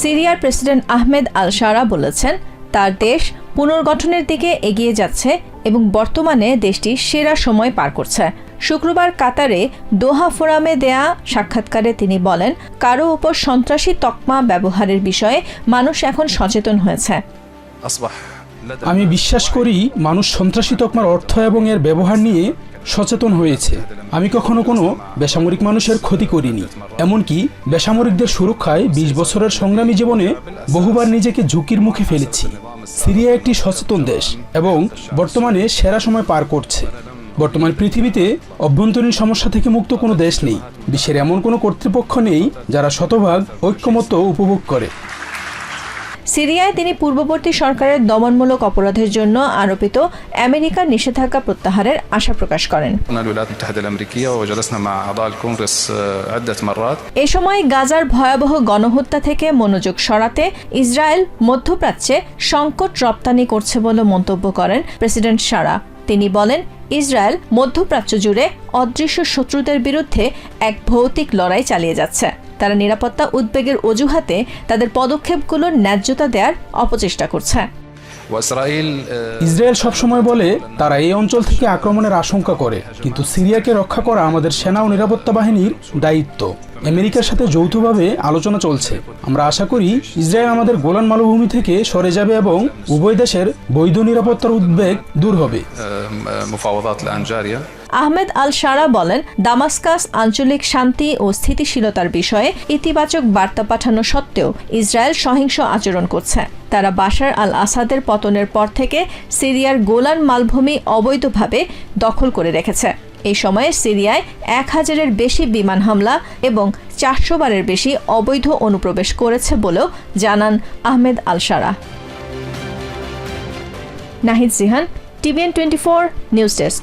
সিরিয়ার প্রেসিডেন্ট আহমেদ আল সারা বলেছেন, তার দেশ পুনর্গঠনের দিকে এগিয়ে যাচ্ছে এবং বর্তমানে দেশটি সেরা সময় পার করছে। শুক্রবার কাতারে দোহা ফোরামে দেয়া সাক্ষাৎকারে তিনি বলেন, কারও ওপর সন্ত্রাসী তকমা ব্যবহারের বিষয়ে মানুষ এখন সচেতন হয়েছে। আমি বিশ্বাস করি মানুষ সন্ত্রাসী তকমার অর্থ এবং এর ব্যবহার নিয়ে সচেতন হয়েছে। আমি কখনো কোনো বেসামরিক মানুষের ক্ষতি করিনি। এমনকি বেসামরিকদের সুরক্ষায় বিশ বছরের সংগ্রামী জীবনে বহুবার নিজেকে ঝুঁকির মুখে ফেলেছি। সিরিয়া একটি সচেতন দেশ এবং বর্তমানে সেরা সময় পার করছে। বর্তমান পৃথিবীতে অভ্যন্তরীণ সমস্যা থেকে মুক্ত কোনো দেশ নেই। বিশ্বের এমন কোনো কর্তৃপক্ষ নেই যারা শতভাগ ঐক্যমত্য উপভোগ করে। সিরিয়ায় তিনি পূর্ববর্তী সরকারের দমনমূলক অপরাধের জন্য আরোপিত আমেরিকার নিষেধাজ্ঞা প্রত্যাহারের আশা প্রকাশ করেন। এ সময় গাজার ভয়াবহ গণহত্যা থেকে মনোযোগ সরাতে ইসরায়েল মধ্যপ্রাচ্যে সংকট রপ্তানি করছে বলে মন্তব্য করেন প্রেসিডেন্ট সারা। তিনি বলেন ইসরায়েল মধ্যপ্রাচ্য জুড়ে অদৃশ্য শত্রুদের বিরুদ্ধে এক ভৌতিক লড়াই চালিয়ে যাচ্ছে। তারা নিরাপত্তা উদ্বেগের অজুহাতে তাদের পদক্ষেপগুলো ন্যায্যতা দেওয়ার অপচেষ্টা করছে। ইসরায়েল সবসময় বলে তারা এই অঞ্চল থেকে আক্রমণের আশঙ্কা করে কিন্তু সিরিয়াকে রক্ষা করা আমাদের সেনা ও নিরাপত্তা বাহিনীর দায়িত্ব। আমেরিকার সাথে যৌথভাবে আলোচনা চলছে। আমরা আশা করি ইসরায়েল আমাদের গোলান মালভূমি থেকে সরে যাবে এবং উভয় দেশের বৈধ নিরাপত্তার উদ্বেগ দূর হবে। আহমেদ আল সারা বলেন, দামাস্কাস আঞ্চলিক শান্তি ও স্থিতিশীলতার বিষয়ে ইতিবাচক বার্তা পাঠানো সত্ত্বেও ইসরায়েল সহিংস আচরণ করছে। তারা বাশার আল আসাদের পতনের পর থেকে সিরিয়ার গোলান মালভূমি অবৈধভাবে দখল করে রেখেছে। এই সময়ে সিরিয়ায় এক হাজারের বেশি বিমান হামলা এবং চারশো বারের বেশি অবৈধ অনুপ্রবেশ করেছে বলেও জানান Ahmed Al Sara Nahid Jihan TVN twenty four news desk.